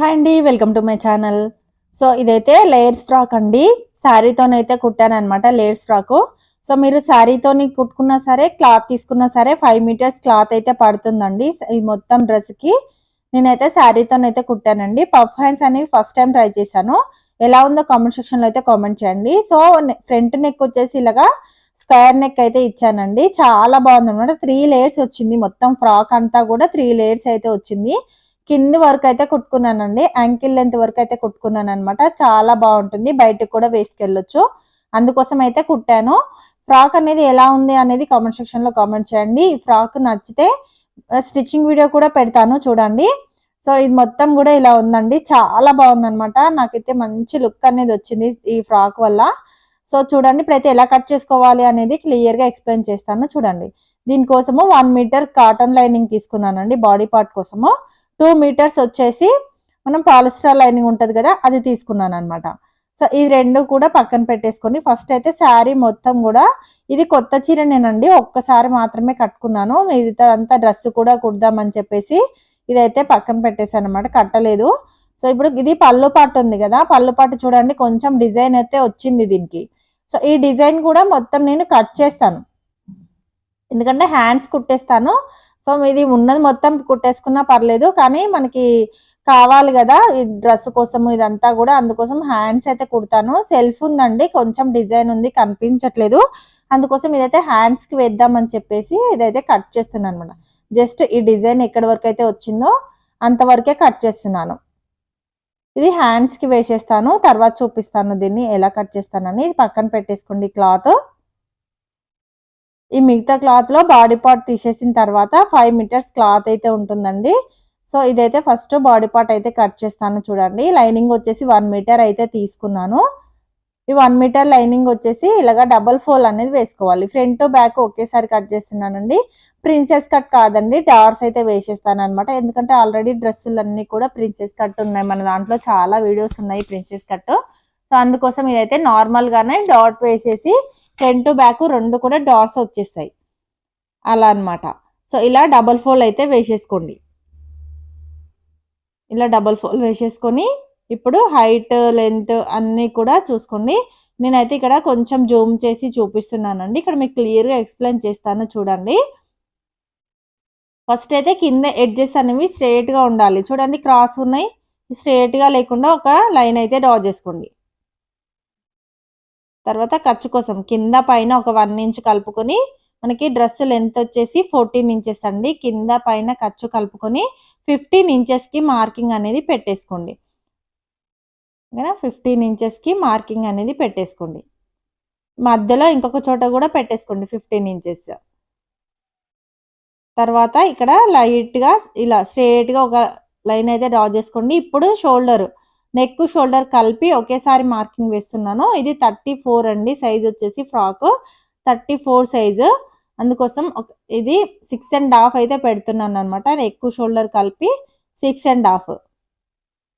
Hi అండి welcome to my channel. So ఇదైతే layers frock అండి. శారీతోనైతే కుట్టాను అనమాట లేయర్స్ ఫ్రాకు. సో మీరు శారీతోని కుట్టుకున్నా సరే క్లాత్ తీసుకున్నా సరే ఫైవ్ మీటర్స్ క్లాత్ అయితే పడుతుందండి ఈ మొత్తం డ్రెస్కి నేనైతే శారీతోనైతే కుట్టానండి. పఫ్ హ్యాండ్స్ అనేవి ఫస్ట్ టైం ట్రై చేశాను. ఎలా ఉందో కామెంట్ సెక్షన్లో అయితే కామెంట్ చేయండి. సో ఫ్రంట్ నెక్ వచ్చేసి ఇలాగా స్క్వేర్ నెక్ అయితే ఇచ్చానండి. చాలా బాగుంది అనమాట త్రీ లేయర్స్ వచ్చింది మొత్తం ఫ్రాక్ అంతా కూడా త్రీ లేయర్స్ అయితే వచ్చింది. కింది వరకు అయితే కుట్టుకున్నానండి యాంకిల్ లెంత్ వరకు అయితే కుట్టుకున్నాను అనమాట చాలా బాగుంటుంది బయటకు కూడా వేసుకెళ్ళొచ్చు. అందుకోసం అయితే కుట్టాను. ఫ్రాక్ అనేది ఎలా ఉంది అనేది కామెంట్ సెక్షన్లో కామెంట్ చేయండి. ఈ ఫ్రాక్ నచ్చితే స్టిచ్చింగ్ వీడియో కూడా పెడతాను చూడండి. సో ఇది మొత్తం కూడా ఇలా ఉందండి. చాలా బాగుంది అనమాట నాకైతే మంచి లుక్ అనేది వచ్చింది ఈ ఫ్రాక్ వల్ల. సో చూడండి ఇప్పుడైతే ఎలా కట్ చేసుకోవాలి అనేది క్లియర్గా ఎక్స్ప్లెయిన్ చేస్తాను చూడండి. దీనికోసము వన్ మీటర్ కాటన్ లైనింగ్ తీసుకున్నానండి బాడీ పార్ట్ కోసము. టూ మీటర్స్ వచ్చేసి మనం పాలిస్టర్ లైనింగ్ ఉంటుంది కదా అది తీసుకున్నాను అనమాట సో ఈ రెండు కూడా పక్కన పెట్టేసుకొని ఫస్ట్ అయితే శారీ మొత్తం కూడా ఇది కొత్త చీరనేనండి ఒక్కసారి మాత్రమే కట్టుకున్నాను. మిగతా అంతా డ్రెస్ కూడా కుడదామని చెప్పేసి ఇదైతే పక్కన పెట్టేసాను అనమాట కట్టలేదు. సో ఇప్పుడు ఇది పళ్ళు పాటు ఉంది కదా పళ్ళు పాటు చూడండి కొంచెం డిజైన్ అయితే వచ్చింది దీనికి. సో ఈ డిజైన్ కూడా మొత్తం నేను కట్ చేస్తాను. ఎందుకంటే హ్యాండ్స్ కుట్టేస్తాను సో ఇది ఉన్నది మొత్తం కుట్టేసుకున్నా పర్లేదు కానీ మనకి కావాలి కదా ఈ డ్రెస్ కోసం ఇదంతా కూడా. అందుకోసం హ్యాండ్స్ అయితే కుడతాను. సెల్ఫ్ ఉందండి కొంచెం డిజైన్ ఉంది కనిపించట్లేదు. అందుకోసం ఇదైతే హ్యాండ్స్కి వేద్దామని చెప్పేసి ఇదైతే కట్ చేస్తున్నాను అనమాట జస్ట్ ఈ డిజైన్ ఎక్కడి వరకు అయితే వచ్చిందో అంతవరకే కట్ చేస్తున్నాను. ఇది హ్యాండ్స్కి వేసేస్తాను తర్వాత చూపిస్తాను దీన్ని ఎలా కట్ చేస్తానని. ఇది పక్కన పెట్టేసుకోండి క్లాత్. ఈ మిగతా క్లాత్లో బాడీ పార్ట్ తీసేసిన తర్వాత ఫైవ్ మీటర్స్ క్లాత్ అయితే ఉంటుందండి. సో ఇదైతే ఫస్ట్ బాడీ పార్ట్ అయితే కట్ చేస్తాను చూడండి. లైనింగ్ వచ్చేసి వన్ మీటర్ అయితే తీసుకున్నాను. ఈ వన్ మీటర్ లైనింగ్ వచ్చేసి ఇలాగ డబల్ ఫోల్ అనేది వేసుకోవాలి. ఫ్రంట్ బ్యాక్ ఒకేసారి కట్ చేస్తున్నానండి. ప్రిన్సెస్ కట్ కాదండి డార్స్ అయితే వేసేస్తాను అనమాట ఎందుకంటే ఆల్రెడీ డ్రెస్సులన్నీ కూడా ప్రిన్సెస్ కట్ ఉన్నాయి. మన దాంట్లో చాలా వీడియోస్ ఉన్నాయి ప్రిన్సెస్ కట్. సో అందుకోసం ఇదైతే నార్మల్గానే డాట్ వేసేసి ఫ్రంట్ బ్యాక్ రెండు కూడా డాట్స్ వచ్చేస్తాయి. అలా అన్నమాట. సో ఇలా డబల్ ఫోల్ అయితే వేసేసుకోండి. ఇలా డబల్ ఫోల్ వేసేసుకొని ఇప్పుడు హైట్ లెంత్ అన్నీ కూడా చూసుకోండి. నేనైతే ఇక్కడ కొంచెం జూమ్ చేసి చూపిస్తున్నానండి. ఇక్కడ మీకు క్లియర్గా ఎక్స్ప్లెయిన్ చేస్తాను చూడండి. ఫస్ట్ అయితే కింద ఎడ్జెస్ అనేవి స్ట్రేట్గా ఉండాలి. చూడండి క్రాస్ ఉన్నాయి. స్ట్రేట్గా లేకుండా ఒక లైన్ అయితే డ్రా చేసుకోండి. తర్వాత ఖర్చు కోసం కింద పైన ఒక వన్ ఇంచ్ కలుపుకొని మనకి డ్రెస్ లెంత్ వచ్చేసి ఫోర్టీన్ ఇంచెస్ అండి. కింద పైన ఖర్చు కలుపుకొని ఫిఫ్టీన్ ఇంచెస్కి మార్కింగ్ అనేది పెట్టేసుకోండి. ఓకేనా? ఫిఫ్టీన్ ఇంచెస్కి మార్కింగ్ అనేది పెట్టేసుకోండి. మధ్యలో ఇంకొక చోట కూడా పెట్టేసుకోండి ఫిఫ్టీన్ ఇంచెస్. తర్వాత ఇక్కడ లైట్గా ఇలా స్ట్రేట్గా ఒక లైన్ అయితే డ్రా చేసుకోండి. ఇప్పుడు షోల్డర్ నెక్ షోల్డర్ కలిపి ఒకేసారి మార్కింగ్ వేస్తున్నాను. ఇది థర్టీ ఫోర్ అండి. సైజ్ వచ్చేసి ఫ్రాక్ థర్టీ ఫోర్ సైజు అందుకోసం ఇది సిక్స్ అండ్ హాఫ్ అయితే పెడుతున్నాను అనమాట నెక్ షోల్డర్ కలిపి సిక్స్ అండ్ హాఫ్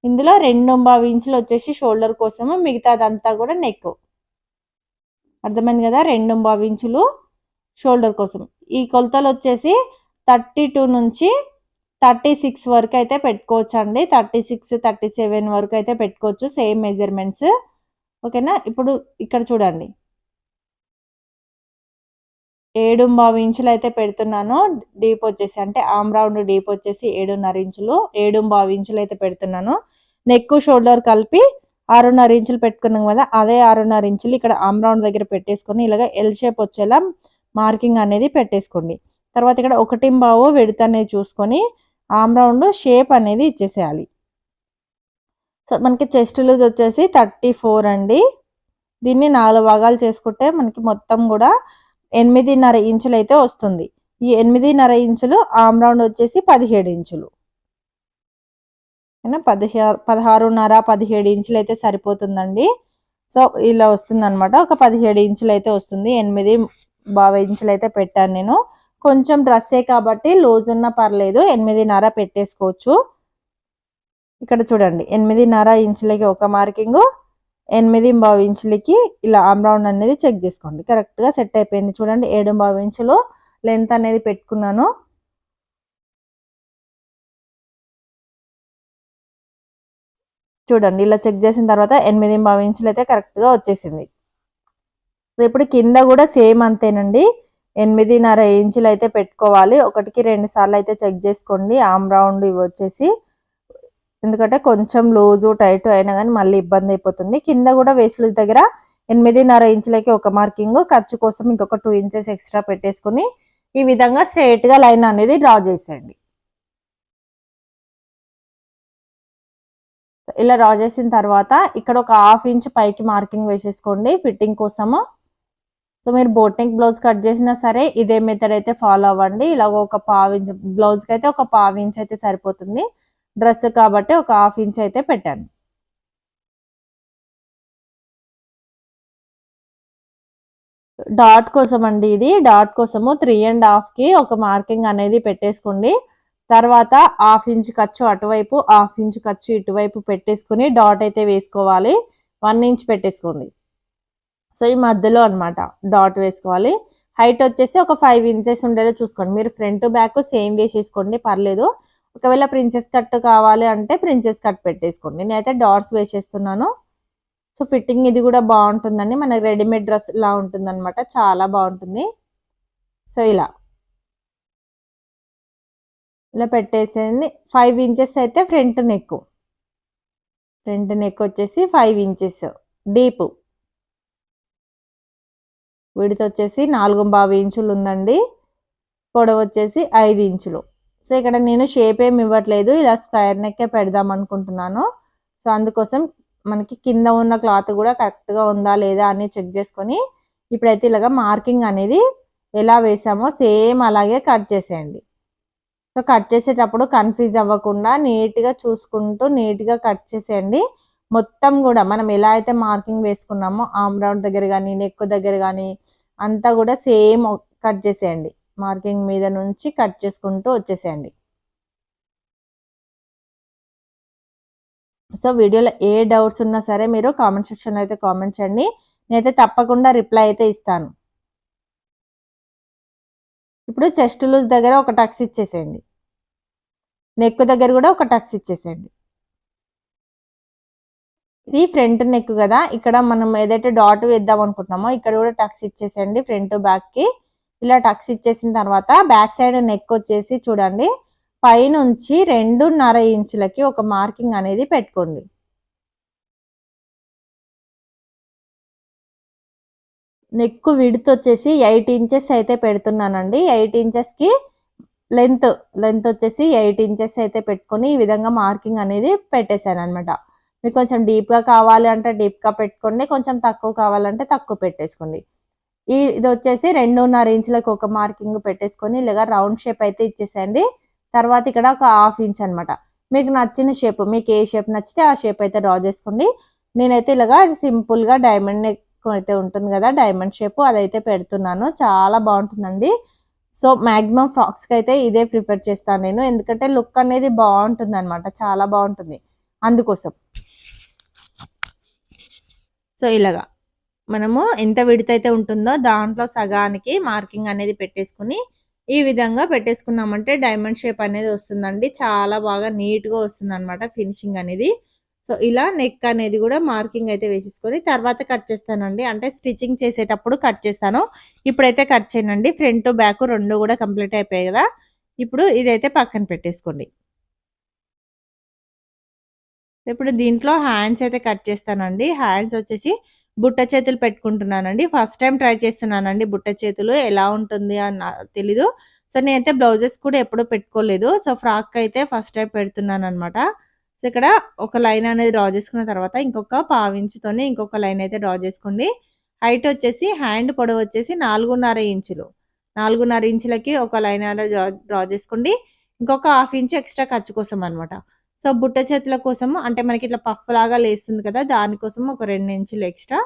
ఇందులో రెండు బావి ఇంచులు వచ్చేసి షోల్డర్ కోసము మిగతాదంతా కూడా నెక్ అర్థమైంది కదా? రెండు బావి ఇంచులు షోల్డర్ కోసం. ఈ కొలతలు వచ్చేసి థర్టీ టూ నుంచి థర్టీ సిక్స్ వరకు అయితే పెట్టుకోవచ్చు అండి థర్టీ సిక్స్ థర్టీ సెవెన్ వరకు అయితే పెట్టుకోవచ్చు సేమ్ మెజర్మెంట్స్. ఓకేనా? ఇప్పుడు ఇక్కడ చూడండి. ఏడు ఇంచులు అయితే పెడుతున్నాను. డీప్ వచ్చేసి అంటే ఆమ్ రౌండ్ డీప్ వచ్చేసి ఏడున్నర ఇంచులు. ఏడుంబావి ఇంచులు అయితే పెడుతున్నాను. నెక్ షోల్డర్ కలిపి ఆరున్నర ఇంచులు పెట్టుకున్నాం కదా అదే ఆరున్నర ఇంచులు ఇక్కడ ఆమ్ రౌండ్ దగ్గర పెట్టేసుకొని ఇలాగ ఎల్ షేప్ వచ్చేలా మార్కింగ్ అనేది పెట్టేసుకోండి. తర్వాత ఇక్కడ ఒకటి విడత అనేది చూసుకొని ఆమ్ రౌండ్ షేప్ అనేది ఇచ్చేసేయాలి. సో మనకి చెస్ట్ లూజ్ వచ్చేసి థర్టీ ఫోర్ అండి. దీన్ని నాలుగు భాగాలు చేసుకుంటే మనకి మొత్తం కూడా ఎనిమిదిన్నర ఇంచులు అయితే వస్తుంది. ఈ ఎనిమిదిన్నర ఇంచులు ఆమ్ రౌండ్ వచ్చేసి పదిహేడు ఇంచులు. పదిహారు పదహారున్నర పదిహేడు ఇంచులు అయితే సరిపోతుందండి. సో ఇలా వస్తుంది అనమాట ఒక పదిహేడు ఇంచులు అయితే వస్తుంది. ఎనిమిది బాగా ఇంచులు అయితే పెట్టాను నేను. కొంచెం డ్రెస్సే కాబట్టి లూజ్ ఉన్న పర్లేదు ఎనిమిదిన్నర పెట్టేసుకోవచ్చు. ఇక్కడ చూడండి ఎనిమిదిన్నర ఇంచులకి ఒక మార్కింగ్ ఎనిమిది బావు ఇంచులకి ఇలా ఆమ్రౌండ్ అనేది చెక్ చేసుకోండి. కరెక్ట్గా సెట్ అయిపోయింది చూడండి ఏడు బావు ఇంచులు లెంత్ అనేది పెట్టుకున్నాను. చూడండి ఇలా చెక్ చేసిన తర్వాత ఎనిమిది పావు ఇంచులు అయితే కరెక్ట్గా వచ్చేసింది. సో ఇప్పుడు కింద కూడా సేమ్ అంతేనండి. ఎనిమిదిన్నర ఇంచులు అయితే పెట్టుకోవాలి. ఒకటికి రెండు సార్లు అయితే చెక్ చేసుకోండి. ఆమ్ రౌండ్ ఇవి వచ్చేసి. ఎందుకంటే కొంచెం లూజు టైట్ అయినా కానీ మళ్ళీ ఇబ్బంది అయిపోతుంది. కింద కూడా వేసుల దగ్గర ఎనిమిదిన్నర ఇంచులకి ఒక మార్కింగ్. ఖర్చు కోసం ఇంకొక టూ ఇంచెస్ ఎక్స్ట్రా పెట్టేసుకుని ఈ విధంగా స్ట్రైట్గా లైన్ అనేది డ్రా చేసేయండి. ఇలా డ్రా చేసిన తర్వాత ఇక్కడ ఒక హాఫ్ ఇంచ్ పైకి మార్కింగ్ వేసేసుకోండి. ఫిట్టింగ్ కోసము సో మీరు బోట్నిక్ బ్లౌజ్ కట్ చేసినా సరే ఇదే మెథడ్ అయితే ఫాలో అవ్వండి. ఇలా ఒక పావు ఇంచ్ బ్లౌజ్కి అయితే ఒక పావు ఇంచ్ అయితే సరిపోతుంది. డ్రెస్ కాబట్టి ఒక హాఫ్ ఇంచ్ అయితే పెట్టాను. డాట్ కోసం అండి ఇది. డాట్ కోసము త్రీ అండ్ హాఫ్కి ఒక మార్కింగ్ అనేది పెట్టేసుకోండి. తర్వాత హాఫ్ ఇంచ్ ఖర్చు అటువైపు హాఫ్ ఇంచ్ ఖర్చు ఇటువైపు పెట్టేసుకుని డాట్ అయితే వేసుకోవాలి. వన్ ఇంచ్ పెట్టేసుకోండి. సో ఈ మధ్యలో అనమాట డాట్ వేసుకోవాలి. హైట్ వచ్చేసి ఒక ఫైవ్ ఇంచెస్ ఉండేలా చూసుకోండి. మీరు ఫ్రంట్ బ్యాక్ సేమ్ వేసేసుకోండి పర్లేదు. ఒకవేళ ప్రిన్సెస్ కట్ కావాలి అంటే ప్రిన్సెస్ కట్ పెట్టేసుకోండి. నేనైతే డాట్స్ వేసేస్తున్నాను. సో ఫిట్టింగ్ ఇది కూడా బాగుంటుందండి. మనకి రెడీమేడ్ డ్రెస్ ఇలా ఉంటుందన్నమాట. చాలా బాగుంటుంది. సో ఇలా. ఇలా పెట్టేసేయండి. ఫైవ్ ఇంచెస్ అయితే ఫ్రంట్ నెక్ ఫ్రంట్ నెక్ వచ్చేసి ఫైవ్ ఇంచెస్ డీప్ విడత వచ్చేసి నాలుగు బావి ఇంచులు ఉందండి పొడవు వచ్చేసి ఐదు ఇంచులు. సో ఇక్కడ నేను షేప్ ఏమి ఇవ్వట్లేదు. ఇలా స్క్వేర్ నెక్కే పెడదాం అనుకుంటున్నాను. సో అందుకోసం మనకి కింద ఉన్న క్లాత్ కూడా కరెక్ట్గా ఉందా లేదా అని చెక్ చేసుకొని ఇప్పుడైతే ఇలాగ మార్కింగ్ అనేది ఎలా వేసామో సేమ్ అలాగే కట్ చేసేయండి. సో కట్ చేసేటప్పుడు కన్ఫ్యూజ్ అవ్వకుండా నీట్గా చూసుకుంటూ నీట్గా కట్ చేసేయండి. మొత్తం కూడా మనం ఎలా అయితే మార్కింగ్ వేసుకున్నామో ఆమ్ రౌండ్ దగ్గర కానీ నెక్ దగ్గర కానీ అంతా కూడా సేమ్ కట్ చేసేయండి. మార్కింగ్ మీద నుంచి కట్ చేసుకుంటూ వచ్చేసేయండి. సో వీడియోలో ఏ డౌట్స్ ఉన్నా సరే మీరు కామెంట్ సెక్షన్లో అయితే కామెంట్ చేయండి. నేనైతే తప్పకుండా రిప్లై అయితే ఇస్తాను. ఇప్పుడు చెస్ట్ లూజ్ దగ్గర ఒక టక్స్ ఇచ్చేసేయండి. నెక్ దగ్గర కూడా ఒక టక్స్ ఇచ్చేసేయండి. ఇది ఫ్రంట్ నెక్ కదా. ఇక్కడ మనం ఏదైతే డాట్ వేద్దాం అనుకుంటున్నామో ఇక్కడ కూడా టక్స్ ఇచ్చేసేయండి ఫ్రంట్ బ్యాక్కి. ఇలా టక్స్ ఇచ్చేసిన తర్వాత బ్యాక్ సైడ్ నెక్ వచ్చేసి చూడండి. పైనుంచి రెండున్నర ఇంచులకి ఒక మార్కింగ్ అనేది పెట్టుకోండి. నెక్ విడ్త్ వచ్చేసి ఎయిట్ ఇంచెస్ అయితే పెడుతున్నానండి. ఎయిట్ ఇంచెస్కి లెంత్ లెంత్ వచ్చేసి ఎయిట్ ఇంచెస్ అయితే పెట్టుకొని ఈ విధంగా మార్కింగ్ అనేది పెట్టేశాను అనమాట మీకు కొంచెం డీప్గా కావాలి అంటే డీప్గా పెట్టుకోండి కొంచెం తక్కువ కావాలంటే తక్కువ పెట్టేసుకోండి. ఈ ఇది వచ్చేసి రెండున్నర ఇంచులకు ఒక మార్కింగ్ పెట్టేసుకొని ఇలాగా రౌండ్ షేప్ అయితే ఇచ్చేసేయండి. తర్వాత ఇక్కడ ఒక హాఫ్ ఇంచ్ అనమాట మీకు నచ్చిన షేప్ మీకు ఏ షేప్ నచ్చితే ఆ షేప్ అయితే డ్రా చేసుకోండి. నేనైతే ఇలాగా సింపుల్గా డైమండ్ అయితే ఉంటుంది కదా డైమండ్ షేప్ అదైతే పెడుతున్నాను. చాలా బాగుంటుందండి. సో మ్యాక్సిమం ఫ్రాక్స్కి అయితే ఇదే ప్రిపేర్ చేస్తాను నేను. ఎందుకంటే లుక్ అనేది బాగుంటుంది అనమాట చాలా బాగుంటుంది. అందుకోసం. సో ఇలాగా. మనము ఎంత విడతైతే ఉంటుందో దాంట్లో సగానికి మార్కింగ్ అనేది పెట్టేసుకుని ఈ విధంగా పెట్టేసుకున్నామంటే డైమండ్ షేప్ అనేది వస్తుందండి. చాలా బాగా నీట్గా వస్తుంది అనమాట ఫినిషింగ్ అనేది. సో ఇలా నెక్ అనేది కూడా మార్కింగ్ అయితే వేసేసుకొని తర్వాత కట్ చేస్తానండి. అంటే స్టిచ్చింగ్ చేసేటప్పుడు కట్ చేస్తాను. ఇప్పుడైతే కట్ చేయనండి. ఫ్రంట్ బ్యాక్ రెండు కూడా కంప్లీట్ అయిపోయాయి కదా. ఇప్పుడు ఇదైతే పక్కన పెట్టేసుకోండి. ఇప్పుడు దీంట్లో హ్యాండ్స్ అయితే కట్ చేస్తానండి. హ్యాండ్స్ వచ్చేసి బుట్ట చేతులు పెట్టుకుంటున్నానండి. ఫస్ట్ టైం ట్రై చేస్తున్నానండి బుట్ట చేతులు. ఎలా ఉంటుంది అని తెలీదు. సో నేనైతే బ్లౌజెస్ కూడా ఎప్పుడూ పెట్టుకోలేదు. సో ఫ్రాక్ అయితే ఫస్ట్ టైం పెడుతున్నాను అనమాట సో ఇక్కడ ఒక లైన్ అనేది డ్రా చేసుకున్న తర్వాత ఇంకొక పావించుతోనే ఇంకొక లైన్ అయితే డ్రా చేసుకోండి. హైట్ వచ్చేసి హ్యాండ్ పొడవు వచ్చేసి నాలుగున్నర ఇంచులు. నాలుగున్నర ఇంచులకి ఒక లైన్ అనేది డ్రా- చేసుకోండి. ఇంకొక హాఫ్ ఇంచు ఎక్స్ట్రా ఖర్చు కోసం అనమాట సో బుట్ట చేతుల కోసము అంటే మనకి ఇట్లా పఫ్ లాగా లేస్తుంది కదా దానికోసం ఒక రెండు ఇంచులు ఎక్స్ట్రా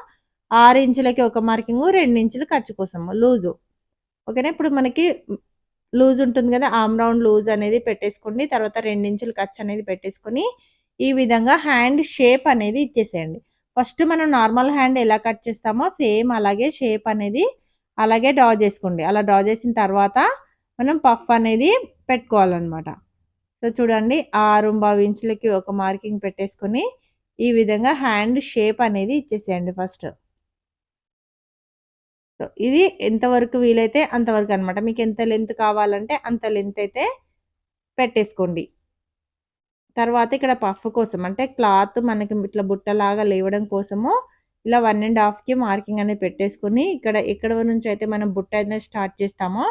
ఆరు ఇంచులకి ఒక మార్కింగ్ రెండు ఇంచులు ఖర్చు కోసము లూజు. ఓకేనా? ఇప్పుడు మనకి లూజ్ ఉంటుంది కదా ఆమ్ రౌండ్ లూజ్ అనేది పెట్టేసుకోండి తర్వాత రెండు ఇంచులు ఖర్చు అనేది పెట్టేసుకొని ఈ విధంగా హ్యాండ్ షేప్ అనేది ఇచ్చేసేయండి. ఫస్ట్ మనం నార్మల్ హ్యాండ్ ఎలా కట్ చేస్తామో సేమ్ అలాగే షేప్ అనేది అలాగే డ్రా చేసుకోండి. అలా డ్రా చేసిన తర్వాత మనం పఫ్ అనేది పెట్టుకోవాలన్నమాట. సో చూడండి ఆరు బావి ఇంచులకి ఒక మార్కింగ్ పెట్టేసుకొని ఈ విధంగా హ్యాండ్ షేప్ అనేది ఇచ్చేసేయండి ఫస్ట్. సో ఇది ఎంతవరకు వీలైతే అంతవరకు అనమాట మీకు ఎంత లెంత్ కావాలంటే అంత లెంత్ అయితే పెట్టేసుకోండి. తర్వాత ఇక్కడ పఫ్ కోసం అంటే క్లాత్ మనకి ఇట్లా బుట్టలాగా లేవడం కోసము ఇలా వన్ అండ్ హాఫ్కి మార్కింగ్ అనేది పెట్టేసుకుని ఇక్కడ ఎక్కడ నుంచి అయితే మనం బుట్ట అనేది స్టార్ట్ చేస్తామో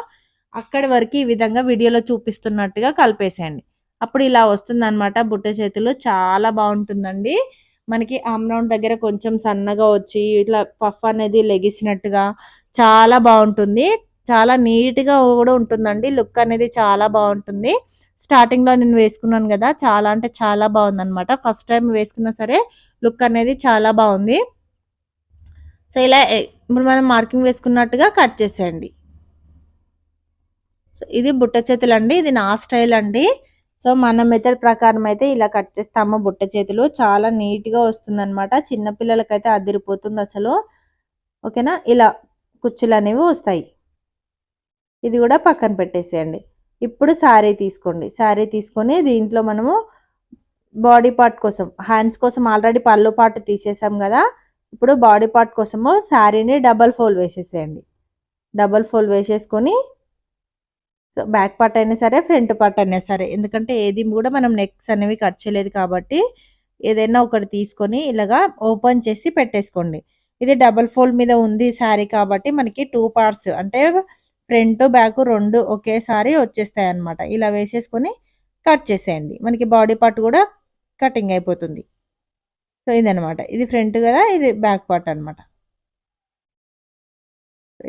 అక్కడి వరకు ఈ విధంగా వీడియోలో చూపిస్తున్నట్టుగా కలిపేసేయండి. అప్పుడు ఇలా వస్తుందన్నమాట బుట్ట చేతులు. చాలా బాగుంటుందండి. మనకి ఆమ్రౌండ్ దగ్గర కొంచెం సన్నగా వచ్చి ఇట్లా పఫ్ అనేది లెగిసినట్టుగా చాలా బాగుంటుంది. చాలా నీట్గా కూడా ఉంటుందండి. లుక్ అనేది చాలా బాగుంటుంది. స్టార్టింగ్లో నేను వేసుకున్నాను కదా చాలా అంటే చాలా బాగుందనమాట ఫస్ట్ టైం వేసుకున్నా సరే లుక్ అనేది చాలా బాగుంది. సో ఇలా ఇప్పుడు మనం మార్కింగ్ వేసుకున్నట్టుగా కట్ చేసేయండి. సో ఇది బుట్ట చేతులు అండి ఇది నా స్టైల్ అండి. సో మన మెథడ్ ప్రకారం అయితే ఇలా కట్ చేస్తాము. బుట్ట చేతులు చాలా నీట్గా వస్తుంది అనమాట చిన్నపిల్లలకైతే అదిరిపోతుంది అసలు. ఓకేనా? ఇలా కుచ్చులు అనేవి వస్తాయి. ఇది కూడా పక్కన పెట్టేసేయండి. ఇప్పుడు శారీ తీసుకోండి. శారీ తీసుకొని దీంట్లో మనము బాడీ పార్ట్ కోసం హ్యాండ్స్ కోసం ఆల్రెడీ పళ్ళు పార్ట్ తీసేసాం కదా. ఇప్పుడు బాడీ పార్ట్ కోసము శారీని డబల్ ఫోల్ వేసేసేయండి. డబల్ ఫోల్ వేసేసుకొని బ్యాక్ పార్ట్ అయినా సరే ఫ్రంట్ పార్ట్ అయినా సరే. ఎందుకంటే ఏది కూడా మనం నెక్స్ అనేవి కట్ చేయలేదు కాబట్టి ఏదైనా ఒకటి తీసుకొని ఇలాగా ఓపెన్ చేసి పెట్టేసుకోండి. ఇది డబల్ ఫోల్డ్ మీద ఉంది శారీ కాబట్టి మనకి టూ పార్ట్స్ అంటే ఫ్రంట్ బ్యాక్ రెండు ఒకేసారి వచ్చేస్తాయి అనమాట ఇలా వేసేసుకొని కట్ చేసేయండి. మనకి బాడీ పార్ట్ కూడా కటింగ్ అయిపోతుంది. సో ఇదనమాట ఇది ఫ్రంట్ కదా ఇది బ్యాక్ పార్ట్ అనమాట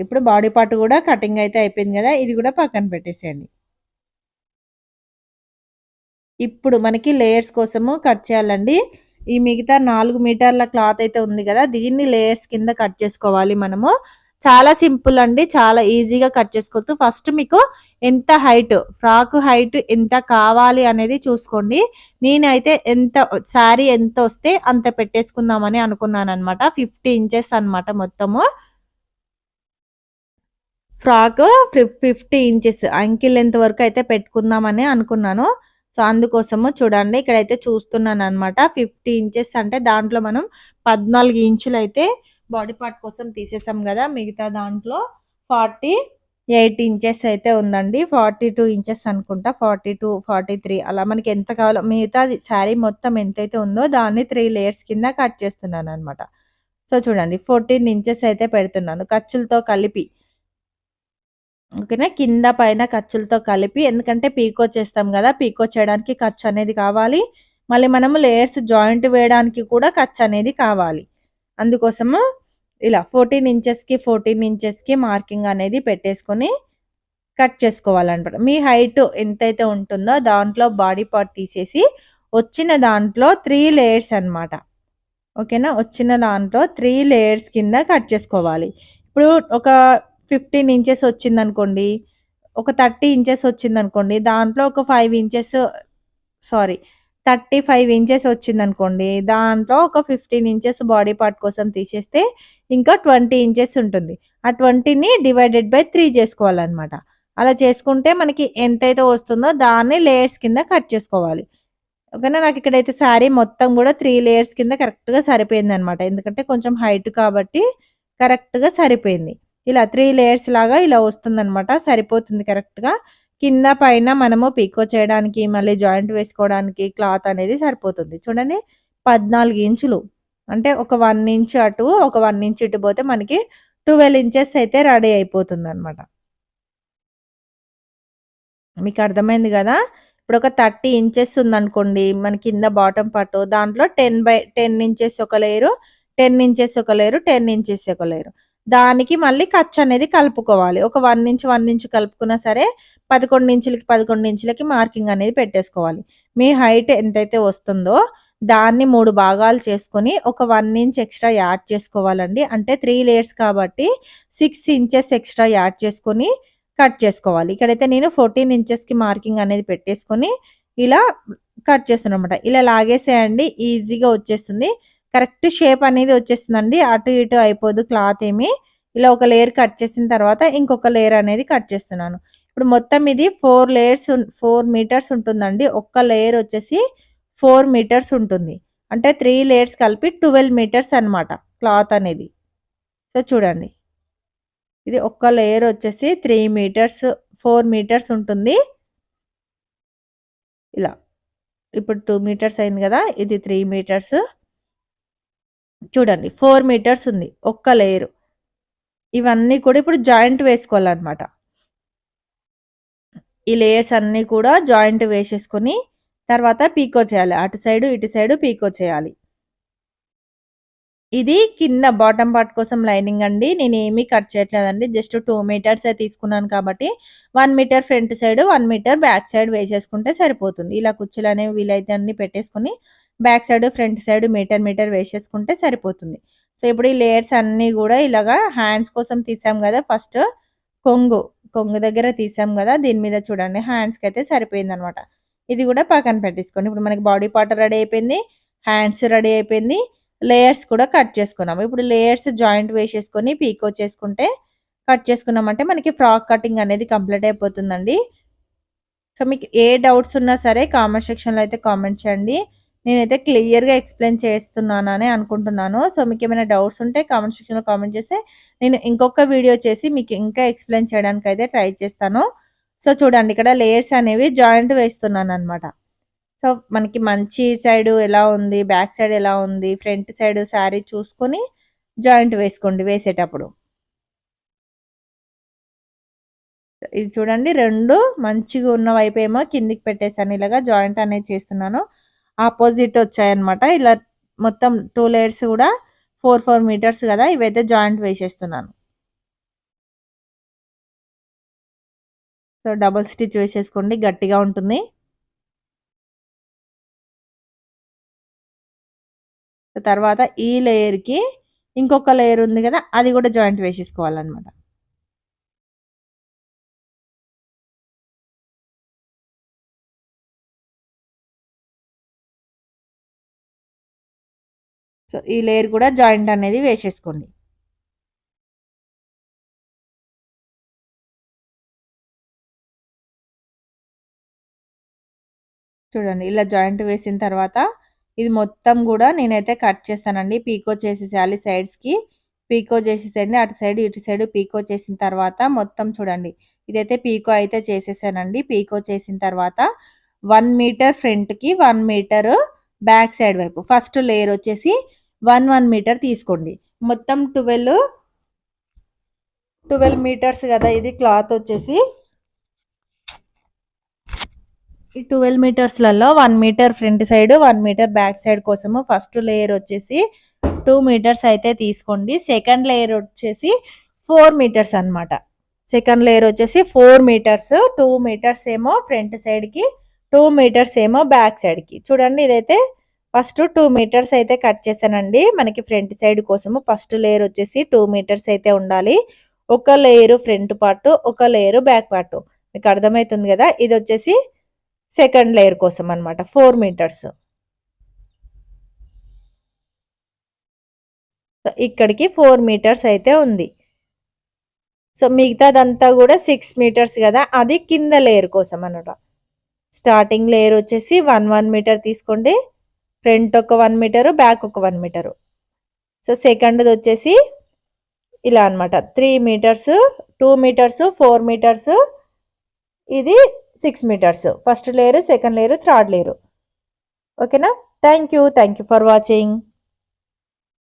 ఇప్పుడు బాడీ పార్ట్ కూడా కటింగ్ అయితే అయిపోయింది కదా ఇది కూడా పక్కన పెట్టేసేయండి. ఇప్పుడు మనకి లేయర్స్ కోసము కట్ చేయాలండి. ఈ మిగతా నాలుగు మీటర్ల క్లాత్ అయితే ఉంది కదా దీన్ని లేయర్స్ కింద కట్ చేసుకోవాలి మనము. చాలా సింపుల్ అండి చాలా ఈజీగా కట్ చేసుకోవచ్చు. ఫస్ట్ మీకు ఎంత హైట్ ఫ్రాక్ హైట్ ఎంత కావాలి అనేది చూసుకోండి. నేనైతే ఎంత శారీ ఎంత వస్తే అంత పెట్టేసుకుందామని అనుకున్నాను అనమాట ఫిఫ్టీ ఇంచెస్ అనమాట మొత్తము. Frock fifty inches ankle length వరకు అయితే పెట్టుకుందామని అనుకున్నాను. సో అందుకోసము చూడండి ఇక్కడైతే చూస్తున్నాను అనమాట ఫిఫ్టీ ఇంచెస్ అంటే దాంట్లో మనం పద్నాలుగు ఇంచులు అయితే బాడీ పార్ట్ కోసం తీసేసాం కదా మిగతా దాంట్లో ఫార్టీ ఎయిట్ ఇంచెస్ అయితే ఉందండి. ఫార్టీ టూ ఇంచెస్ అనుకుంటా ఫార్టీ టూ ఫార్టీ త్రీ అలా మనకి ఎంత కావాలో మిగతా శారీ మొత్తం ఎంతైతే ఉందో దాన్ని త్రీ లేయర్స్ కింద కట్ చేస్తున్నాను అనమాట సో చూడండి ఫోర్టీన్ ఇంచెస్ అయితే పెడుతున్నాను. ఖర్చులతో కలిపి ఓకేనా? కింద పైన ఖర్చులతో కలిపి ఎందుకంటే పీకో చేస్తాం కదా పీకో చేయడానికి ఖర్చు అనేది కావాలి. మళ్ళీ మనము లేయర్స్ జాయింట్ వేయడానికి కూడా ఖర్చు అనేది కావాలి. అందుకోసము ఇలా ఫోర్టీన్ ఇంచెస్కి ఫోర్టీన్ ఇంచెస్కి మార్కింగ్ అనేది పెట్టేసుకొని కట్ చేసుకోవాలన్నమాట. మీ హైట్ ఎంతైతే ఉంటుందో దాంట్లో బాడీ పార్ట్ తీసేసి వచ్చిన దాంట్లో త్రీ లేయర్స్ అనమాట ఓకేనా? వచ్చిన దాంట్లో త్రీ లేయర్స్ కింద కట్ చేసుకోవాలి. ఇప్పుడు ఒక ఫిఫ్టీన్ ఇంచెస్ వచ్చిందనుకోండి ఒక థర్టీ ఇంచెస్ వచ్చింది అనుకోండి దాంట్లో ఒక five inches sorry thirty five inches వచ్చిందనుకోండి దాంట్లో ఒక ఫిఫ్టీన్ ఇంచెస్ బాడీ పార్ట్ కోసం తీసేస్తే ఇంకా ట్వంటీ ఇంచెస్ ఉంటుంది. ఆ ట్వంటీని డివైడెడ్ బై త్రీ చేసుకోవాలన్నమాట. అలా చేసుకుంటే మనకి ఎంతైతే వస్తుందో దాన్ని లేయర్స్ కింద కట్ చేసుకోవాలి. ఓకేనా? నాకు ఇక్కడైతే శారీ మొత్తం కూడా త్రీ లేయర్స్ కింద కరెక్ట్గా సరిపోయింది అనమాట ఎందుకంటే కొంచెం హైట్ కాబట్టి కరెక్ట్గా సరిపోయింది. ఇలా త్రీ లేయర్స్ లాగా ఇలా వస్తుందనమాట సరిపోతుంది కరెక్ట్గా కింద పైన మనము పీకో చేయడానికి మళ్ళీ జాయింట్ వేసుకోవడానికి క్లాత్ అనేది సరిపోతుంది. చూడండి పద్నాలుగు ఇంచులు. అంటే ఒక వన్ ఇంచ్ అటు ఒక వన్ ఇంచ్ ఇటు పోతే మనకి ట్వెల్వ్ ఇంచెస్ అయితే రెడీ అయిపోతుంది అనమాట మీకు అర్థమైంది కదా? ఇప్పుడు ఒక థర్టీ ఇంచెస్ ఉందనుకోండి మన కింద బాటమ్ పట్టు దాంట్లో టెన్ బై టెన్ ఇంచెస్ ఒక లేరు టెన్ ఇంచెస్ ఒక లేరు టెన్ ఇంచెస్ ఒక లేరు దానికి మళ్ళీ ఖర్చు అనేది కలుపుకోవాలి. ఒక వన్ ఇంచ్ వన్ ఇంచ్ కలుపుకున్నా సరే పదకొండు ఇంచులకి పదకొండు ఇంచులకి మార్కింగ్ అనేది పెట్టేసుకోవాలి. మీ హైట్ ఎంతైతే వస్తుందో దాన్ని మూడు భాగాలు చేసుకొని ఒక వన్ ఇంచ్ ఎక్స్ట్రా యాడ్ చేసుకోవాలండి. అంటే త్రీ లేయర్స్ కాబట్టి సిక్స్ ఇంచెస్ ఎక్స్ట్రా యాడ్ చేసుకొని కట్ చేసుకోవాలి. ఇక్కడైతే నేను ఫోర్టీన్ ఇంచెస్కి మార్కింగ్ అనేది పెట్టేసుకొని ఇలా కట్ చేస్తున్నాను ఇలా లాగేసేయండి ఈజీగా వచ్చేస్తుంది. కరెక్ట్ షేప్ అనేది వచ్చేస్తుందండి. అటు ఇటు అయిపోదు క్లాత్ ఏమి. ఇలా ఒక లేయర్ కట్ చేసిన తర్వాత ఇంకొక లేయర్ అనేది కట్ చేస్తున్నాను. ఇప్పుడు మొత్తం ఇది ఫోర్ లేయర్స్ ఫోర్ మీటర్స్ ఉంటుందండి. ఒక్క లేయర్ వచ్చేసి ఫోర్ మీటర్స్ ఉంటుంది. అంటే త్రీ లేయర్స్ కలిపి ట్వెల్వ్ మీటర్స్ అనమాట క్లాత్ అనేది. సో చూడండి. ఇది ఒక్క లేయర్ వచ్చేసి త్రీ మీటర్స్ ఫోర్ మీటర్స్ ఉంటుంది. ఇలా. ఇప్పుడు టూ మీటర్స్ అయింది కదా. ఇది త్రీ మీటర్స్. చూడండి ఫోర్ మీటర్స్ ఉంది ఒక్క లేయర్ ఇవన్నీ కూడా ఇప్పుడు జాయింట్ వేసుకోవాలన్నమాట. ఈ లేయర్స్ అన్నీ కూడా జాయింట్ వేసేసుకొని తర్వాత పీకో చేయాలి. అటు సైడు ఇటు సైడు పీకో చేయాలి. ఇది కింద బాటమ్ పార్ట్ కోసం లైనింగ్ అండి. నేను ఏమీ కట్ చేయట్లేదండి జస్ట్ టూ మీటర్స్ తీసుకున్నాను కాబట్టి one metre front side one metre back side వేసేసుకుంటే సరిపోతుంది. ఇలా కుర్చీలు అనేవి వీలైతే అన్ని పెట్టేసుకుని back side front side metre metre వేసేసుకుంటే సరిపోతుంది. సో ఇప్పుడు ఈ లేయర్స్ అన్నీ కూడా ఇలాగా హ్యాండ్స్ కోసం తీసాం కదా ఫస్ట్ కొంగు కొంగు దగ్గర తీసాం కదా దీని మీద చూడండి హ్యాండ్స్కి అయితే సరిపోయింది అనమాట ఇది కూడా పక్కన పెట్టేసుకోండి. ఇప్పుడు మనకి బాడీ పార్ట్ రెడీ అయిపోయింది హ్యాండ్స్ రెడీ అయిపోయింది లేయర్స్ కూడా కట్ చేసుకున్నాము. ఇప్పుడు లేయర్స్ జాయింట్ వేసేసుకొని పీకో చేసుకుంటే కట్ చేసుకున్నామంటే మనకి ఫ్రాక్ కటింగ్ అనేది కంప్లీట్ అయిపోతుందండి. సో మీకు ఏ డౌట్స్ ఉన్నా సరే కామెంట్ సెక్షన్లో అయితే కామెంట్ చేయండి. నేనైతే క్లియర్గా ఎక్స్ప్లెయిన్ చేస్తున్నానని అనుకుంటున్నాను. సో మీకు ఏమైనా డౌట్స్ ఉంటే కామెంట్ సెక్షన్లో కామెంట్ చేస్తే నేను ఇంకొక వీడియో చేసి మీకు ఇంకా ఎక్స్ప్లెయిన్ చేయడానికి అయితే ట్రై చేస్తాను. సో చూడండి ఇక్కడ లేయర్స్ అనేవి జాయింట్ వేస్తున్నాను అనమాట సో మనకి మంచి సైడ్ ఎలా ఉంది బ్యాక్ సైడ్ ఎలా ఉంది ఫ్రంట్ సైడ్ శారీ చూసుకొని జాయింట్ వేసుకోండి వేసేటప్పుడు. ఇది చూడండి రెండు మంచిగా ఉన్న వైపు ఏమో కిందికి పెట్టేసాను ఇలాగా జాయింట్ అనేది చేస్తున్నాను. ఆపోజిట్ వచ్చాయన్నమాట. ఇలా మొత్తం టూ లేయర్స్ కూడా ఫోర్ ఫోర్ మీటర్స్ కదా ఇవైతే జాయింట్ వేసేస్తున్నాను. సో డబుల్ స్టిచ్ వేసేసుకోండి గట్టిగా ఉంటుంది. తర్వాత ఈ లేయర్కి ఇంకొక లేయర్ ఉంది కదా అది కూడా జాయింట్ వేసేసుకోవాలన్నమాట. సో ఈ లేయర్ కూడా జాయింట్ అనేది వేసేసుకోండి. చూడండి ఇలా జాయింట్ వేసిన తర్వాత ఇది మొత్తం కూడా నేనైతే కట్ చేస్తానండి. పీకో చేసేసేయాలి సైడ్స్కి. పీకో చేసేసేయండి. అటు సైడ్ ఇటు సైడ్ పీకో చేసిన తర్వాత మొత్తం చూడండి. ఇదైతే పీకో అయితే చేసేసానండి. పీకో చేసిన తర్వాత వన్ మీటర్ ఫ్రంట్కి వన్ మీటర్ బ్యాక్ సైడ్ వైపు ఫస్ట్ లేయర్ వచ్చేసి వన్ వన్ మీటర్ తీసుకోండి. మొత్తం ట్వెల్వ్ ట్వెల్వ్ మీటర్స్ కదా ఇది క్లాత్ వచ్చేసి. ఈ twelve మీటర్స్లలో one metre front side one metre back side కోసము ఫస్ట్ లేయర్ వచ్చేసి టూ మీటర్స్ అయితే తీసుకోండి. సెకండ్ లేయర్ వచ్చేసి ఫోర్ మీటర్స్ అనమాట సెకండ్ లేయర్ వచ్చేసి ఫోర్ మీటర్స్ టూ మీటర్స్ ఏమో ఫ్రంట్ సైడ్కి టూ మీటర్స్ ఏమో బ్యాక్ సైడ్కి. చూడండి ఇదైతే ఫస్ట్ టూ మీటర్స్ అయితే కట్ చేశానండి. మనకి ఫ్రంట్ సైడ్ కోసము ఫస్ట్ లేయర్ వచ్చేసి టూ మీటర్స్ అయితే ఉండాలి. ఒక లేయరు ఫ్రంట్ పార్ట్ ఒక లేయరు బ్యాక్ పార్ట్. మీకు అర్థమవుతుంది కదా? ఇది వచ్చేసి సెకండ్ లేయర్ కోసం అనమాట ఫోర్ మీటర్స్. ఇక్కడికి ఫోర్ మీటర్స్ అయితే ఉంది. సో మిగతాదంతా కూడా సిక్స్ మీటర్స్ కదా? అది కింద లేయర్ కోసం అనమాట స్టార్టింగ్ లేయర్ వచ్చేసి వన్ వన్ మీటర్ తీసుకోండి. ఫ్రంట్ ఒక వన్ మీటరు బ్యాక్ ఒక వన్ మీటరు. సో సెకండ్ది వచ్చేసి ఇలా అనమాట three metres two metres four metres ఇది six metres. First layer second layer third layer ఓకేనా? Thank you. Thank you for watching.